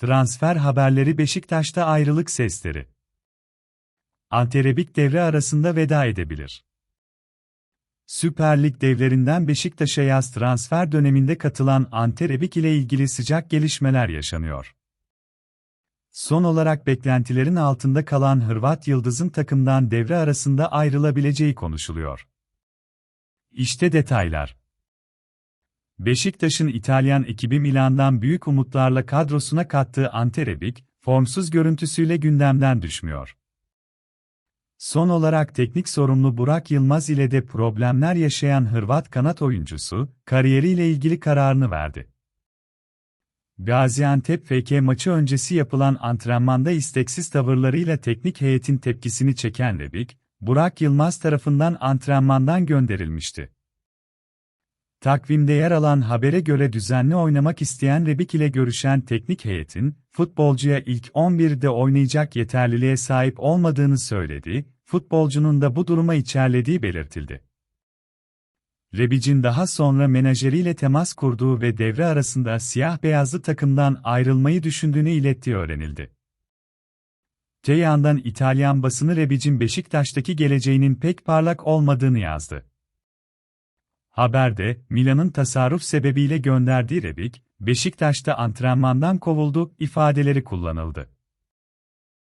Transfer haberleri Beşiktaş'ta ayrılık sesleri. Ante Rebic devre arasında veda edebilir. Süper Lig devlerinden Beşiktaş'a yaz transfer döneminde katılan Ante Rebic ile ilgili sıcak gelişmeler yaşanıyor. Son olarak beklentilerin altında kalan Hırvat Yıldız'ın takımdan devre arasında ayrılabileceği konuşuluyor. İşte detaylar. Beşiktaş'ın İtalyan ekibi Milan'dan büyük umutlarla kadrosuna kattığı Ante Rebic, formsuz görüntüsüyle gündemden düşmüyor. Son olarak teknik sorumlu Burak Yılmaz ile de problemler yaşayan Hırvat kanat oyuncusu, kariyeriyle ilgili kararını verdi. Gaziantep FK maçı öncesi yapılan antrenmanda isteksiz tavırlarıyla teknik heyetin tepkisini çeken Rebic, Burak Yılmaz tarafından antrenmandan gönderilmişti. Takvimde yer alan habere göre düzenli oynamak isteyen Rebic ile görüşen teknik heyetin, futbolcuya ilk 11'de oynayacak yeterliliğe sahip olmadığını söyledi, futbolcunun da bu duruma içerlediği belirtildi. Rebic'in daha sonra menajeriyle temas kurduğu ve devre arasında siyah-beyazlı takımdan ayrılmayı düşündüğünü ilettiği öğrenildi. Te İtalyan basını Rebic'in Beşiktaş'taki geleceğinin pek parlak olmadığını yazdı. Haberde, Milan'ın tasarruf sebebiyle gönderdiği Rebic, Beşiktaş'ta antrenmandan kovuldu ifadeleri kullanıldı.